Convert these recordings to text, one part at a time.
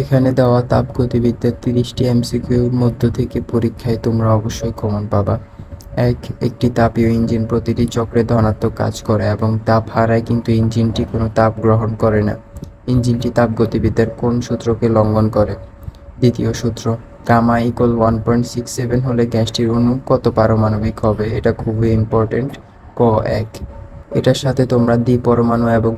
এখানে দেওয়া তাপগতিবিদ্যার তিরিশটি এমসিকিউর মধ্য থেকে পরীক্ষায় তোমরা অবশ্যই কমন পাবা। এক, একটি তাপীয় ইঞ্জিন প্রতিটি চক্রে ধনাত্মক কাজ করে এবং তাপ হারায় কিন্তু ইঞ্জিনটি কোনো তাপ গ্রহণ করে না। ইঞ্জিনটি তাপগতিবিদ্যার কোন সূত্রকে লঙ্ঘন করে? দ্বিতীয় সূত্র, gamma equal one point six seven হলে গ্যাসটির অণু কত পারমাণবিক হবে? এটা খুবই ইম্পর্টেন্ট ক, এক, এটার সাথে তোমরা দ্বিপরমাণু এবং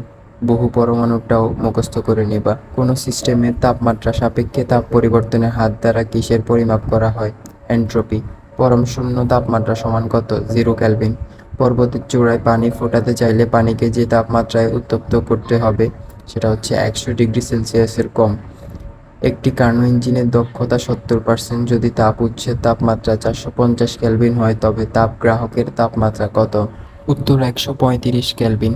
বহু পরমাণুটাও মুখস্থ করে নেবা। কোনো সিস্টেমের তাপমাত্রা সাপেক্ষে তাপ পরিবর্তনের হাত দ্বারা কিসের পরিমাপ করা হয়? এন্ট্রপি। পরম শূন্য তাপমাত্রা সমান কত? জিরো ক্যালভিন পর্বতের চূড়ায় পানি ফোটাতে চাইলে পানিকে যে তাপমাত্রায় উত্তপ্ত করতে হবে, সেটা হচ্ছে একশো ডিগ্রি সেলসিয়াসের কম। একটি কার্নো ইঞ্জিনের দক্ষতা সত্তর পার্সেন্ট। যদি তাপ উচ্ছের তাপমাত্রা চারশো পঞ্চাশ ক্যালভিন হয়, তবে তাপ গ্রাহকের তাপমাত্রা কত? উত্তর একশো পঁয়ত্রিশ ক্যালভিন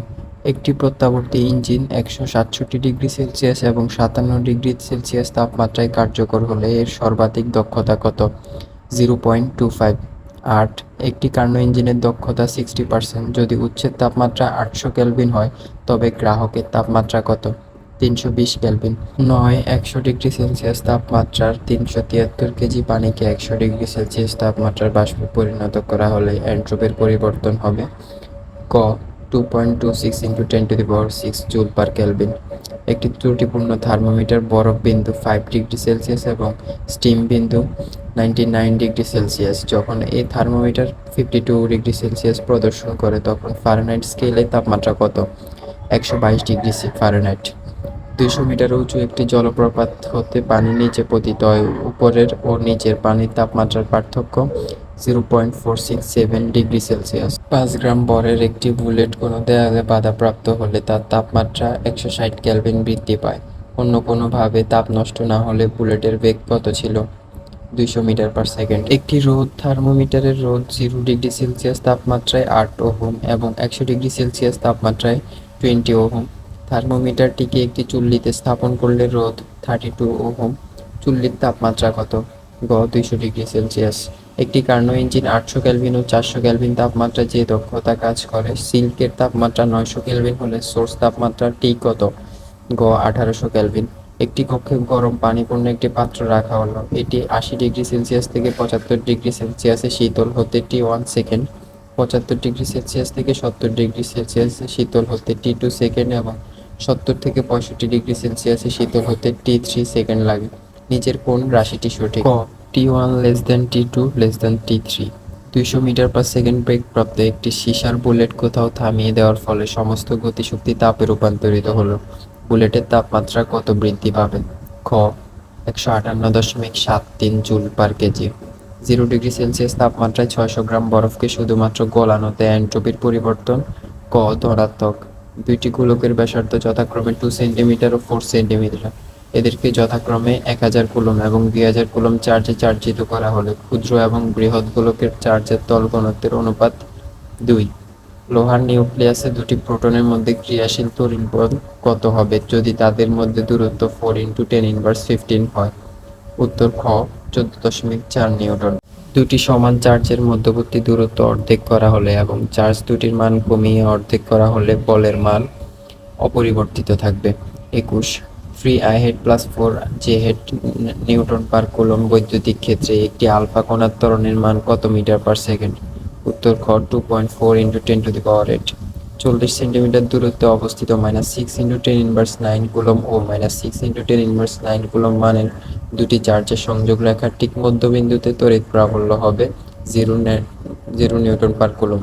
একটি প্রত্যাবর্তী ইঞ্জিন একশো সাতষট্টি ডিগ্রি সেলসিয়াস এবং সাতান্ন ডিগ্রি সেলসিয়াস তাপমাত্রায় কার্যকর হলে এর সর্বাধিক দক্ষতা কত? Zero point two five. আট, একটি কার্নো ইঞ্জিনের দক্ষতা সিক্সটি পার্সেন্ট। যদি উচ্ছের তাপমাত্রা আটশো ক্যালভিন হয়, তবে গ্রাহকের তাপমাত্রা কত? তিনশো বিশ ক্যালভিন নয়, একশো ডিগ্রি সেলসিয়াস তাপমাত্রার তিনশো তিয়াত্তর কেজি পানিকে একশো ডিগ্রি সেলসিয়াস তাপমাত্রার বাষ্পে পরিণত করা হলে অ্যান্ট্রোপের পরিবর্তন হবে। ক two point two six into ten to the power six joule per kelvin একটি ত্রুটিপূর্ণ থার্মোমিটার বরফ বিন্দু ফাইভ ডিগ্রি সেলসিয়াস এবং স্টিম বিন্দু নাইনটি নাইন ডিগ্রি সেলসিয়াস যখন এই thermometer fifty two degree Celsius প্রদর্শন করে, তখন ফারেনহাইট স্কেলে তাপমাত্রা কত? একশো বাইশ ডিগ্রি ফারেনহাইট দুইশো মিটার উঁচু একটি জলপ্রপাত হতে পানি নিচে পতিত হয়। উপরের ও নিচের পানির তাপমাত্রার পার্থক্য zero point four six seven degree Celsius পাঁচ গ্রাম বরের একটি বুলেট কোনো দেয়ালে বাধাপ্রাপ্ত হলে তার তাপমাত্রা একশো ষাট ক্যালভিন বৃদ্ধি পায়। অন্য কোনোভাবে তাপ নষ্ট না হলে বুলেটের বেগ কত ছিল? দুইশো মিটার পার সেকেন্ড। একটি রোদ থার্মোমিটারের রোদ জিরো ডিগ্রি সেলসিয়াস তাপমাত্রায় আট ওহম এবং একশো ডিগ্রি সেলসিয়াস তাপমাত্রায় টোয়েন্টি ওহম। থার্মোমিটারটিকে একটি চুল্লিতে স্থাপন করলে রোদ থার্টি টু ওহম। চুল্লির তাপমাত্রা কত? গ, দুইশো ডিগ্রি সেলসিয়াস একটি কার্নো ইঞ্জিন আটশো ক্যালভিন ও চারশো ক্যালভিন তাপমাত্রা যে দক্ষতা কাজ করে, সিল্কের তাপমাত্রা নয়শো ক্যালভিন হলে সোর্স তাপমাত্রা টি কত? গ, আঠারোশো ক্যালভিন একটি কক্ষে গরম পানিপূর্ণ একটি পাত্র রাখা হলো। এটি আশি ডিগ্রি সেলসিয়াস থেকে পঁচাত্তর ডিগ্রি সেলসিয়াসে শীতল হতে টি ওয়ান সেকেন্ড পঁচাত্তর ডিগ্রি সেলসিয়াস থেকে সত্তর ডিগ্রি সেলসিয়াসে শীতল হতে টি টু সেকেন্ড এবং সত্তর থেকে পঁয়ষট্টি ডিগ্রি সেলসিয়াসে শীতল হতে টি থ্রি সেকেন্ড লাগে। নিচের কোন রাশিটি সঠিক? T one less than T two less than T three দুইশো মিটার পার সেকেন্ড ব্রেক প্রাপ্ত একটি সীসার বুলেট কোথাও থামিয়ে দেওয়ার ফলে সমস্ত গতিশক্তি তাপে রূপান্তরিত হলো। বুলেটের তাপমাত্রা কত বৃদ্ধি পাবে? খ, একশো আটান্ন দশমিক সাত তিন joule per kg. Zero degree Celsius তাপমাত্রায় ছয়শো গ্রাম বরফকে শুধুমাত্র গলানোতে অ্যান্ট্রোপির পরিবর্তন। ক, ধনাত্মক। দুইটি গোলকের ব্যাসার্ধ যথাক্রমে টু সেন্টিমিটার ও ফোর সেন্টিমিটার এদেরকে যথাক্রমে এক হাজার কুলম এবং দুই হাজার কুলম চার্জে চার্জিত করা হলে। ক্ষুদ্র এবং বৃহৎ গোলকের চার্জের তল ঘনত্বের অনুপাত দুই। লোহার নিউক্লিয়াসে দুটি প্রোটনের মধ্যে ক্রিয়াশীল তড়িৎ কত হবে যদি তাদের মধ্যে দূরত্ব four into ten inverse fifteen হয়? উত্তর খ, চোদ্দ দশমিক চার নিউটন। দুটি সমান চার্জের মধ্যবর্তী দূরত্ব অর্ধেক করা হলে এবং চার্জ দুটির মান কমিয়ে অর্ধেক করা হলে বলের মান অপরিবর্তিত থাকবে। একুশ three i hat plus four j hat newton per coulomb বৈদ্যুতিক ক্ষেত্রে একটি আলফা কণার ত্বরণের মান কত মিটার পার সেকেন্ড? উত্তর খ two point four into ten to the power eight চল্লিশ সেন্টিমিটার দূরত্বে অবস্থিত minus six into ten inverse nine coulomb ও minus six into ten inverse nine coulomb মানের দুটি চার্জের সংযোগ রেখার ঠিক মধ্যবিন্দুতে তড়িৎ প্রাবল্য হবে zero zero newton per coulomb.